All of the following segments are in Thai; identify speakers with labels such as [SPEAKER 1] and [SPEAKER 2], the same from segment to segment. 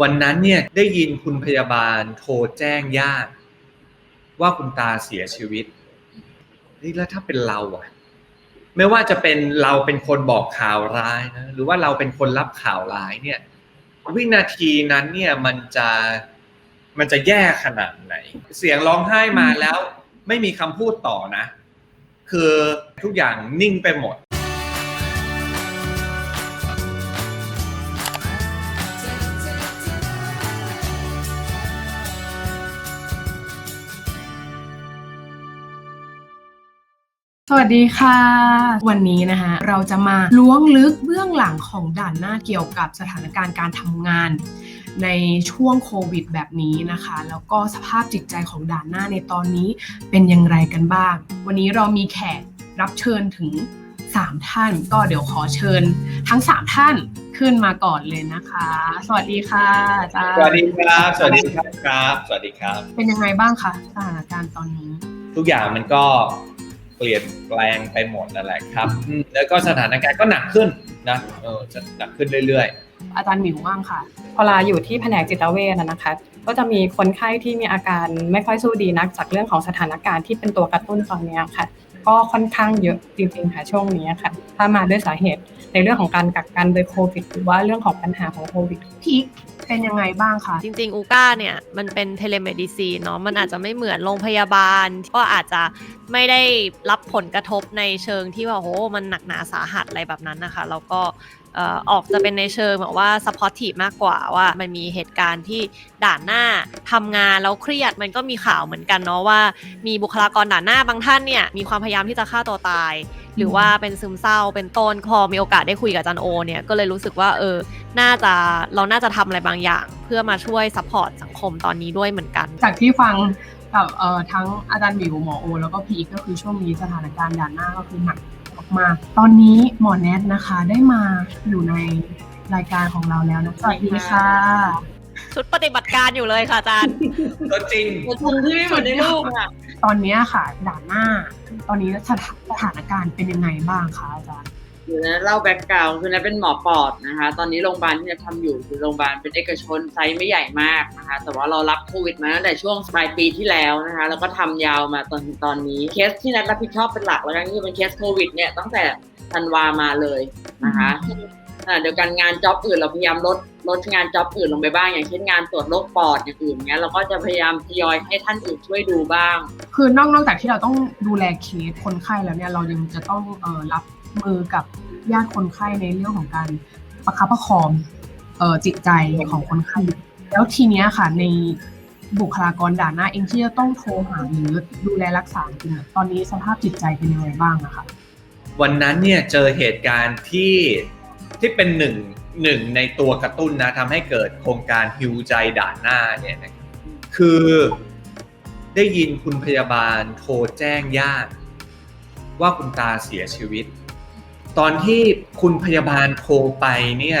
[SPEAKER 1] วันนั้นเนี่ยได้ยินคุณพยาบาลโทรแจ้งญาติว่าคุณตาเสียชีวิตเฮ้ยแล้วถ้าเป็นเราอะไม่ว่าจะเป็นเราเป็นคนบอกข่าวร้ายนะหรือว่าเราเป็นคนรับข่าวร้ายเนี่ย วินาทีนั้นเนี่ยมันจะมันจะแย่ขนาดไหน เสียงร้องไห้มาแล้ว ไม่มีคำพูดต่อนะ คือทุกอย่างนิ่งไปหมด
[SPEAKER 2] วัสดีค่ะ วันนี้นะคะเราจะมาล้วงลึกเบื้องหลังของด่านหน้าเกี่ยวกับสถานการณ์การทำงาน ในช่วงโควิดแบบนี้นะคะ แล้วก็สภาพจิตใจของด่านหน้าในตอนนี้เป็นอย่างไรกันบ้าง วันนี้เรามีแขกรับเชิญถึง 3 ท่านก็เดี๋ยวขอเชิญทั้ง 3 ท่านขึ้นมาก่อนเลยนะคะ สวัสดีค่ะอาจารย์
[SPEAKER 1] สวัสดีครับ สวัสดีครับสวัสดีครับ
[SPEAKER 2] เป็นยังไงบ้างคะสถานการณ์ตอนนี้
[SPEAKER 1] ทุกอย่างมันก็เปลี่ยนแปลงไปหมดนั่นแหละครับอืมแล้วก็สถานการณ์ก็หนักขึ้นนะเออจะหนักขึ้นเรื่อย
[SPEAKER 2] อาจารย์หมิวบ้างค่ะ
[SPEAKER 3] เวลาอยู่ที่แผนกจิตเวชนะนะคะ ก็จะมีคนไข้ที่มีอาการไม่ค่อยสู้ดีนัก จากเรื่องของสถานการณ์ที่เป็นตัวกระตุ้นตอนเนี้ยค่ะ ก็ค่อนข้างเยอะจริงๆค่ะช่วงนี้ค่ะ ถ้ามาด้วยสาเหตุในเรื่องของการกักกันโดยโควิดหรือว่าเรื่องของปัญหาของโควิด
[SPEAKER 2] พีคเป็นยังไงบ้างคะ
[SPEAKER 4] จริง ๆ อูก้าเนี่ยมันเป็นเทเลเมดิซีนเนาะมันอาจจะไม่เหมือนโรงพยาบาล ก็อาจจะไม่ได้รับผลกระทบในเชิงที่ว่าโหมันหนักหนาสาหัสอะไรแบบนั้นนะคะ แล้วก็เออกจะเป็นในเชิงแบบว่า supportive มากกว่าว่ามันมีเหตุการณ์ที่ด่านหน้าทำงานแล้วเครียดมันก็มีข่าวเหมือนกันเนาะว่า มีบุคลากรด่านหน้าบางท่านเนี่ยมีความพยายามที่จะฆ่าตัวตาย หรือว่าเป็นซึมเศร้าเป็นต้นพอมีโอกาสได้คุยกับอาจันโอเนี่ยก็เลยรู้สึกว่าเออน่าจะเราน่าจะทำอะไรบางอย่าง เพื่อมาช่วยซัพพอร์ตสังคมตอนนี้ด้วยเหมือนกัน
[SPEAKER 2] จากที่ฟังกับเออทั้งอาจารย์หมิวหมอโอ แล้วก็พีก็คือช่วงนี้สถานการณ์ด่านหน้าก็คือหนัก มากๆ ตอนนี้หมอแนทนะคะได้มาอยู่ในรายการของเราแล้วนะสวัสดีค่ะ
[SPEAKER 4] ชุดปฏิบัติการอยู่เลยค่ะอาจารย์
[SPEAKER 1] ๆตัวจริง
[SPEAKER 5] คนที่ไม่เหมือนในรูปอะ
[SPEAKER 2] ตอนนี้ค่ะด่านหน้า ตอนนี้สถาสถานการณ์เป็นยังไงบ้างคะอาจารย์
[SPEAKER 5] เดี๋ยวนะเล่าแบ็กกราวคือนัทเป็นหมอปอดนะคะ ตอนนี้โรงพยาบาลที่นัททำอยู่คือโรงพยาบาลเป็นเอกชนไซส์ไม่ใหญ่มากนะคะ แต่ว่าเรารับโควิดมาตั้งแต่ช่วงปลายปีที่แล้วนะคะ แล้วก็ทำยาวมาตอนถึงตอนนี้เคสที่นัทรับผิดชอบเป็นหลักแล้วกันก็คือเป็นเคสโควิดเนี่ยตั้งแต่ธันวามาเลยนะคะเดียวกันงานจ็อบอื่นเราพยายามลดลดงานจ็อบอื่นลงไปบ้าง อย่างเช่นงานตรวจโรคปอดอย่างอื่นเงี้ยเราก็จะพยายามทยอยให้ท่านอื่นช่วยดูบ้าง
[SPEAKER 2] คือนอกนอกจากที่เราต้องดูแลเคสคนไข้แล้วเนี่ยเรายังจะต้องเอ่อรับ มือกับญาติคนไข้ในเรื่องของการประคับประคองออจิตใจของคนไข้ แล้วทีเนี้ยค่ะในบุคลากรด่านหน้าเองที่จะต้องโทรหาหรือดูแลรักษาจริงตอนนี้สภาพจิตใจเป็นยังไงบ้างอะคะ
[SPEAKER 1] วันนั้นเนี่ยเจอเหตุการณ์ที่ที่เป็นหนึ่งหนึ่งในตัวกระตุ้นนะทำให้เกิดโครงการฮิวใจด่านหน้าเนี่ยนะคือได้ยินคุณพยาบาลโทรแจ้งญาติว่าคุณตาเสียชีวิต ตอนที่คุณพยาบาลโทรไปเนี่ย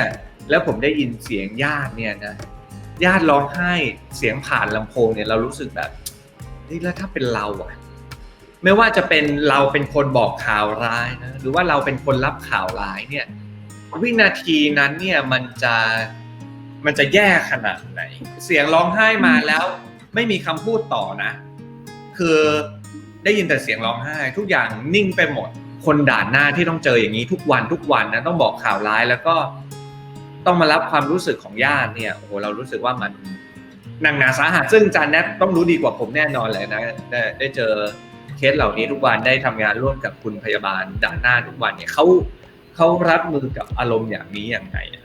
[SPEAKER 1] แล้วผมได้ยินเสียงญาติเนี่ยนะญาติร้องไห้เสียงผ่านลำโพงเนี่ยเรารู้สึกแบบเฮ้ยแล้วถ้าเป็นเราอะไม่ว่าจะเป็นเราเป็นคนบอกข่าวร้ายนะหรือว่าเราเป็นคนรับข่าวร้ายเนี่ยวินาทีนั้นเนี่ยมันจะมันจะแย่ขนาดไหน เสียงร้องไห้มาแล้ว ไม่มีคำพูดต่อนะ คือได้ยินแต่เสียงร้องไห้ ทุกอย่างนิ่งไปหมด คนด่านหน้าที่ต้องเจออย่างนี้ทุกวันทุกวันนะต้องบอกข่าวร้ายแล้วก็ต้องมารับความรู้สึกของญาติเนี่ยโอ้โหเรารู้สึกว่ามันหนักหนาสาหัสซึ่งจานแนทต้องรู้ดีกว่าผมแน่นอนเลยนะได้ได้เจอเคสเหล่านี้ทุกวันได้ทำงานร่วมกับคุณพยาบาลด่านหน้าทุกวันเนี่ยเขาเขารับมือกับอารมณ์อย่างนี้อย่างไรอะ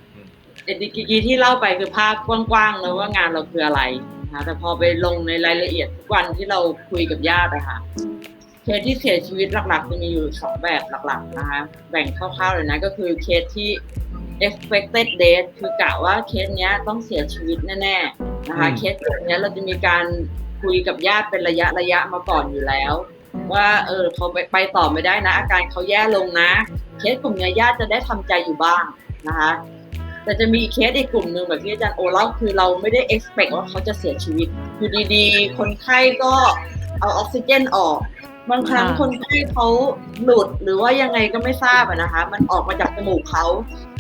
[SPEAKER 5] เอ็ดกี้ที่เล่าไปคือภาพกว้างๆเลยว่างานเราคืออะไรนะคะแต่พอไปลงในรายละเอียดทุกวันที่เราคุยกับญาติอะค่ะ เคสที่เสียชีวิตหลักๆ จะมีอยู่สองแบบหลักๆนะคะแบ่งคร่าวๆเลยนะก็คือเคสที่ expected date คือกะว่าเคสเนี้ยต้องเสียชีวิตแน่ๆนะคะ
[SPEAKER 1] อืม
[SPEAKER 5] เคสแบบเนี้ยเราจะมีการคุยกับญาติเป็นระยะระยะมาก่อนอยู่แล้ว ว่าเออเขาไปไปต่อไม่ได้นะ อาการเขาแย่ลงนะ เคสกลุ่มเนี้ยญาติจะได้ทำใจอยู่บ้างนะคะแต่จะมีเคสอีกกลุ่มหนึ่งแบบที่อาจารย์โอเล่าคือเราไม่ได้ expect ว่าเขาจะเสียชีวิตอยู่ดีๆ คนไข้ก็เอาออกซิเจนออก บางครั้ง
[SPEAKER 4] ค่ะ
[SPEAKER 5] คนไข้เขาหลุดหรือว่ายังไงก็ไม่ทราบอะนะคะ มันออกมาจากจมูกเขา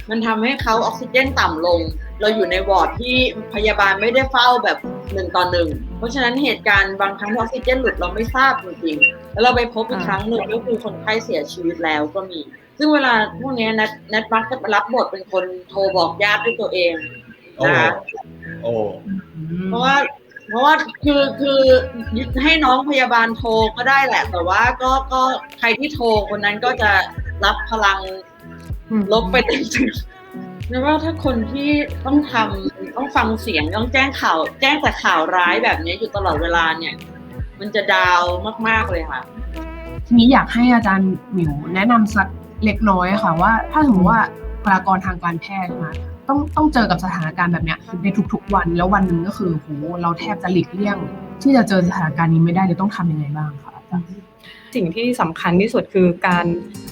[SPEAKER 5] มันทำให้เขาออกซิเจนต่ำลง เราอยู่ในวอร์ดที่พยาบาลไม่ได้เฝ้าแบบหนึ่งต่อหนึ่ง เพราะฉะนั้นเหตุการณ์บางครั้งออกซิเจนหลุดเราไม่ทราบจริงๆ แล้วเราไปพบอีกครั้งหนึ่งก็คือคนไข้เสียชีวิตแล้วก็มี ซึ่งเวลาพวกเนี้ยนัดนัดมักจะรับบทเป็นคนโทรบอกญาติด้วยตัวเอง
[SPEAKER 1] โอ้
[SPEAKER 5] นะคะ
[SPEAKER 1] โอ้
[SPEAKER 5] เพราะว่า เพราะว่าคือคือให้น้องพยาบาลโทรก็ได้แหละ แต่ว่าก็ก็ใครที่โทรคนนั้นก็จะรับพลังลบไปเต็มถึงนะว่าถ้าคนที่ต้องทำต้องฟังเสียงต้องแจ้งข่าว แจ้งแต่ข่าวร้ายแบบนี้อยู่ตลอดเวลาเนี่ย มันจะดาวมาก ๆเลยค่ะ
[SPEAKER 2] ทีนี้อยากให้อาจารย์หมิวแนะนำสักเล็กน้อยค่ะ ว่าถ้าสมมติว่าบุคลากรทางการแพทย์มา ต้องต้องเจอกับสถานการณ์แบบเนี้ยในทุกๆวันแล้ววันหนึ่งก็คือโหเราแทบจะหลีกเลี่ยง ที่จะเจอสถานการณ์นี้ไม่ได้เลยต้องทำยังไงบ้างคะ
[SPEAKER 3] สิ่งที่สำคัญที่สุดคือการ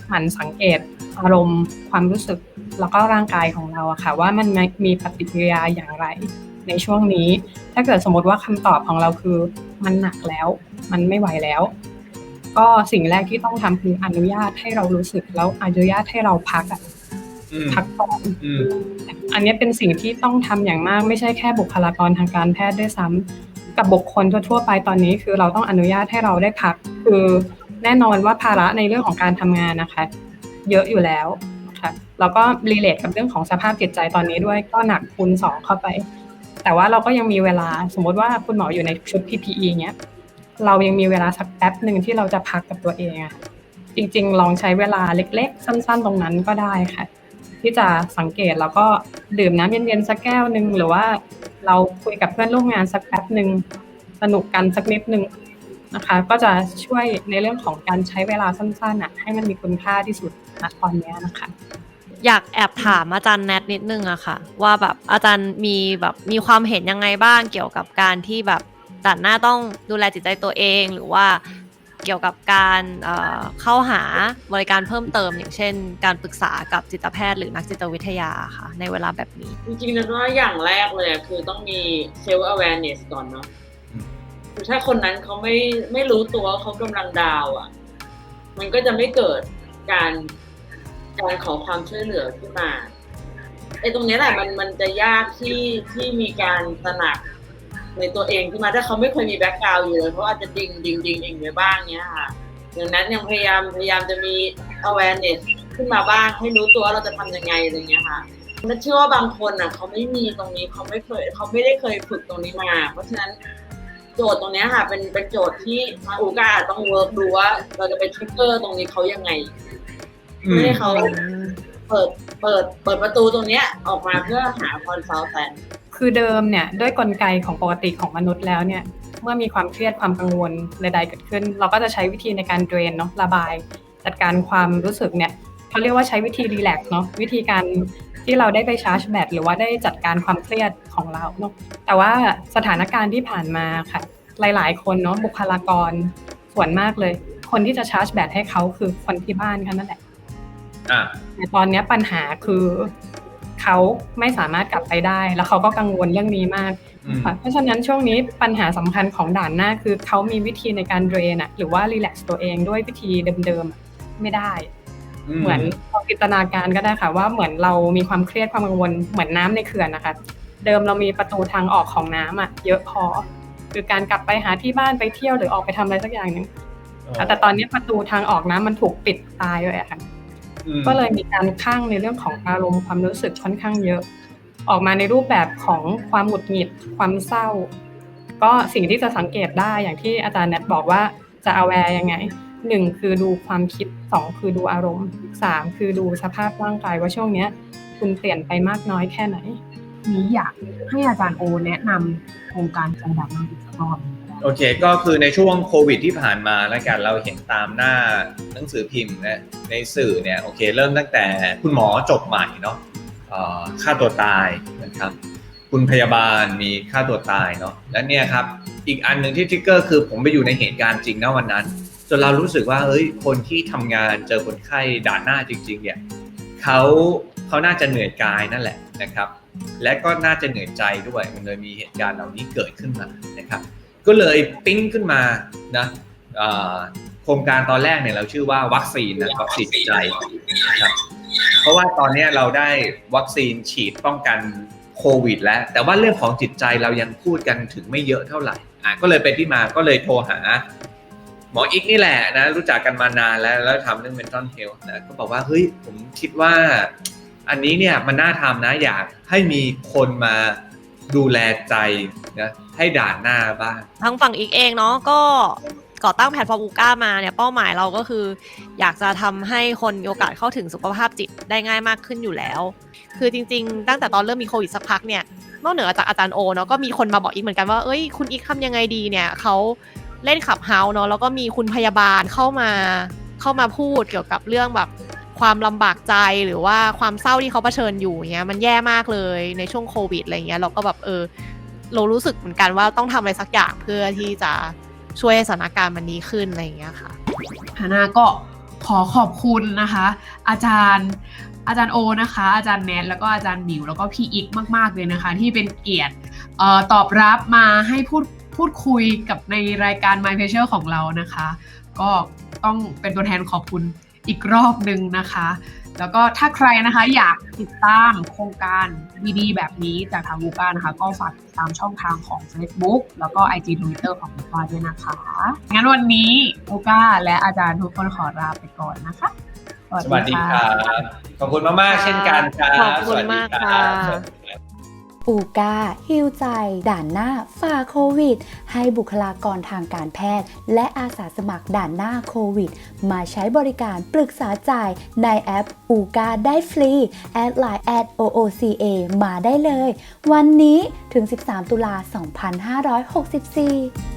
[SPEAKER 3] หมั่นสังเกตอารมณ์ความรู้สึกแล้วก็ร่างกายของเราอะค่ะ ว่ามันมีปฏิกิริยาอย่างไร ในช่วงนี้ ถ้าเกิดสมมติว่าคำตอบของเราคือมันหนักแล้ว มันไม่ไหวแล้ว ก็สิ่งแรกที่ต้องทำคืออนุญาตให้เรารู้สึกแล้วอนุญาตให้เราพักอะ พักก่อน
[SPEAKER 1] อืม
[SPEAKER 3] อันนี้เป็นสิ่งที่ต้องทำอย่างมากไม่ใช่แค่บุคลากรทางการแพทย์ด้วยซ้ำกับบุคคลทั่วๆไปตอนนี้คือเราต้องอนุญาตให้เราได้พัก คือแน่นอนว่าภาระในเรื่องของการทำงานนะคะ เยอะอยู่แล้วนะคะแล้วก็รีเลทกับเรื่องของสภาพจิตใจตอนนี้ด้วยก็หนักคูณสองเข้าไป แต่ว่าเราก็ยังมีเวลาสมมติว่าคุณหมออยู่ในชุด PPE เนี้ยเรายังมีเวลาสักแป๊บหนึ่งที่เราจะพักกับตัวเองอะจริงๆ ลองใช้เวลาเล็ก ๆ สั้น ๆ ตรงนั้นก็ได้ค่ะ ที่จะสังเกตแล้วก็ดื่มน้ำเย็นๆสักแก้วหนึ่งหรือว่าเราคุยกับเพื่อนร่วมงานสักแป๊บหนึ่งสนุกกันสักนิดหนึ่งนะคะ ก็จะช่วยในเรื่องของการใช้เวลาสั้นๆอะให้มันมีคุณค่าที่สุดณตอนนี้นะคะ
[SPEAKER 4] อยากแอบถามอาจารย์แนทนิดนึงอะค่ะ ว่าแบบอาจารย์มีแบบมีความเห็นยังไงบ้างเกี่ยวกับการที่แบบด่านหน้าต้องดูแลจิตใจตัวเอง หรือว่า เกี่ยวกับการเอ่อเข้าหาบริการเพิ่มเติม อย่างเช่น การปรึกษากับจิตแพทย์หรือนักจิตวิทยาค่ะ ในเวลาแบบนี้
[SPEAKER 5] จริงๆนะว่าอย่างแรกเลยอะคือต้องมี self awareness ก่อนเนาะ
[SPEAKER 1] อืม
[SPEAKER 5] คือถ้าคนนั้นเขาไม่ไม่รู้ตัวว่าเขากำลังดาวอะมันก็จะไม่เกิดการการขอความช่วยเหลือขึ้นมาไอ้ตรงเนี้ยแหละมันมันจะยากที่ที่มีการตระหนัก ในตัวเองขึ้นมาถ้าเขาไม่เคยมีแบ็กกราวด์อยู่เลยเขาอาจจะดิ่งดิ่งดิ่งดิ่งไปบ้างเนี้ยค่ะดังนั้นยังพยายามพยายามจะมี awareness ขึ้นมาบ้างให้รู้ตัวว่าเราจะทำยังไงอะไรเงี้ยค่ะและเชื่อว่าบางคนอะเขาไม่มีตรงนี้เขาไม่เคยเขาไม่ได้เคยฝึกตรงนี้มา เพราะฉะนั้นโจทย์ตรงเนี้ยค่ะ เป็นเป็นโจทย์ที่อูกาอาจต้องเวิร์กดูว่าเราจะไปทริกเกอร์ตรงนี้เขายังไง
[SPEAKER 1] อื
[SPEAKER 5] ไม่
[SPEAKER 1] ม
[SPEAKER 5] ให้เขาเปิดเปิดเปิดประตูตรงเนี้ยออกมาเพื่อหาคอนซัลแทน
[SPEAKER 3] คือเดิมเนี่ยด้วยกลไกของปกติของมนุษย์แล้วเนี่ยเมื่อมีความเครียดความกังวลใดๆเกิดขึ้น เราก็จะใช้วิธีในการเดรนเนาะระบาย จัดการความรู้สึกเนี่ยเขาเรียกว่าใช้วิธีรีแลกซ์เนาะวิธีการที่เราได้ไปชาร์จแบตหรือว่าได้จัดการความเครียดของเราเนาะแต่ว่าสถานการณ์ที่ผ่านมาค่ะ หลายๆ คนเนาะบุคลากรส่วนมากเลย คนที่จะชาร์จแบตให้เขาคือคนที่บ้านแค่นั้นแหละ
[SPEAKER 1] อะ
[SPEAKER 3] แต่ตอนเนี้ยปัญหาคือ เขาไม่สามารถกลับไปได้ แล้วเขาก็กังวลเรื่องนี้มาก
[SPEAKER 1] อืม
[SPEAKER 3] ค่ะเพราะฉะนั้นช่วงนี้ปัญหาสำคัญของด่านหน้าคือเขามีวิธีในการเดรนอะหรือว่ารีแลกซ์ตัวเองด้วยวิธีเดิมๆอะไม่ได้ เหมือนเราจินตนาการก็ได้ค่ะ ว่าเหมือนเรามีความเครียดความกังวลเหมือนน้ำในเขื่อนนะคะ เดิมเรามีประตูทางออกของน้ำอะเยอะพอ คือการกลับไปหาที่บ้านไปเที่ยวหรือออกไปทำอะไรสักอย่างหนึ่งแต่ตอนนี้ประตูทางออกน้ำมันถูกปิดตายเลยอะค่ะ
[SPEAKER 1] อืม
[SPEAKER 3] ก็เลยมีการข้างในเรื่องของอารมณ์ความรู้สึกค่อนข้างเยอะ ออกมาในรูปแบบของความหงุดหงิด ความเศร้า ก็สิ่งที่จะสังเกตได้อย่างที่อาจารย์แนทบอกว่าจะเอาแวร์ยังไงหนึ่งคือดูความคิดสองคือดูอารมณ์สามคือดูสภาพร่างกายว่าช่วงเนี้ย คุณเปลี่ยนไปมากน้อยแค่ไหน
[SPEAKER 2] นี้อยากให้อาจารย์โอแนะนำโครงการจังหวัดน่านอีกสักรอบหนึ่งก็ได้
[SPEAKER 1] โอเค ก็คือในช่วงโควิดที่ผ่านมาแล้วกันเราเห็นตามหน้าหนังสือพิมพ์นะในสื่อเนี่ยโอเค เริ่มตั้งแต่คุณหมอจบใหม่เนาะเอ่าตัวตายนะครับ คุณพยาบาลมีฆ่าตัวตายเนาะและเนี่ยครับอีกอันหนึ่งที่ทริกเกอร์คือผมไปอยู่ในเหตุการณ์จริงนะวันนั้นจนเรารู้สึกว่าเฮ้ยคนที่ทำงานเจอคนไข้ด่านหน้าจริง ๆ เนี่ยเขาเขาน่าจะเหนื่อยกายนั่นแหละนะครับ และก็น่าจะเหนื่อยใจด้วยมันเลยมีเหตุการณ์เหล่านี้เกิดขึ้นมานะครับ ก็เลยปิ๊งขึ้นมานะโครงการตอนแรกเนี่ยเราชื่อว่าวัคซีนนะวัคซีนใจนะครับเพราะว่าตอนนี้เราได้วัคซีนฉีดป้องกันโควิด แล้ว แต่ว่าเรื่องของจิตใจเรายังพูดกันถึงไม่เยอะเท่าไหร่อะก็เลยเป็นที่มาก็เลยโทรหา หมออีกนี่แหละนะรู้จักกันมานานแล้วแล้วทำเรื่อง mental health นะก็บอกว่าเฮ้ยผมคิดว่า อันนี้เนี่ยมันน่าทำนะอยากให้มีคนมา ดูแลใจนะให้ด่านหน้าบ้าง
[SPEAKER 4] ทางฝั่งอีกเองเนาะก็ก่อตั้งแพลตฟอร์มอูก้ามาเนี่ยเป้าหมายเราก็คือ อยากจะทำให้คนมีโอกาสเข้าถึงสุขภาพจิตได้ง่ายมากขึ้นอยู่แล้ว คือจริง ๆ ตั้งแต่ตอนเริ่มมีโควิดสักพักเนี่ยนอกเหนือจากอาจารย์โอเนาะก็มีคนมาบอกอีกเหมือนกันว่าเอ้ยคุณอีกทำยังไงดีเนี่ยเขาเล่นขับเฮาเนาะแล้วก็มีคุณพยาบาลเข้ามาเข้ามาพูดเกี่ยวกับเรื่องแบบ ความลำบากใจหรือว่าความเศร้าที่เขาเผชิญอยู่เงี้ยมันแย่มากเลยในช่วงโควิดอะไรเงี้ยเราก็แบบเออเรารู้สึกเหมือนกันว่าต้องทำอะไรสักอย่างเพื่อที่จะช่วยให้สถานการณ์มันดีขึ้นอะไรเงี้ยค่ะ
[SPEAKER 2] ฮานาก็ขอขอบคุณนะคะ อาจารย์อาจารย์โอนะคะ อาจารย์แนทแล้วก็อาจารย์หมิวแล้วก็พี่อีกมาก ๆเลยนะคะ ที่เป็นเกียรติเอ่อตอบรับมาให้พูดพูดคุยกับในรายการ My p a t i e ของเรานะคะ ก็ต้องเป็นตัวแทนขอบคุณ อีกรอบหนึ่งนะคะ แล้วก็ถ้าใครนะคะอยากติดตามโครงการดีๆแบบนี้จากทางบูก้านะคะ ก็ฝากติดตามช่องทางของ Facebook แล้วก็ IG Twitter ของบูก้าด้วยนะคะ งั้นวันนี้บูก้าและอาจารย์ทุกคนขอลาไปก่อนนะคะ
[SPEAKER 1] สวัสดีครับขอบคุณมากๆเช่นกันครับ
[SPEAKER 4] ขอบคุณมาก
[SPEAKER 1] สวัสดีรับ
[SPEAKER 4] ค่ะ
[SPEAKER 1] สวัสดีครับ
[SPEAKER 6] อูกาฮิวใจ ด่านหน้าฝ่าโควิด ให้บุคลากรทางการแพทย์ และอาสาสมัครด่านหน้าโควิด มาใช้บริการปรึกษาจ่ายในแอปอูกาได้ฟรี แอดไลน์แอด OOCA มาได้เลย วันนี้ถึง 13 ตุลา 2564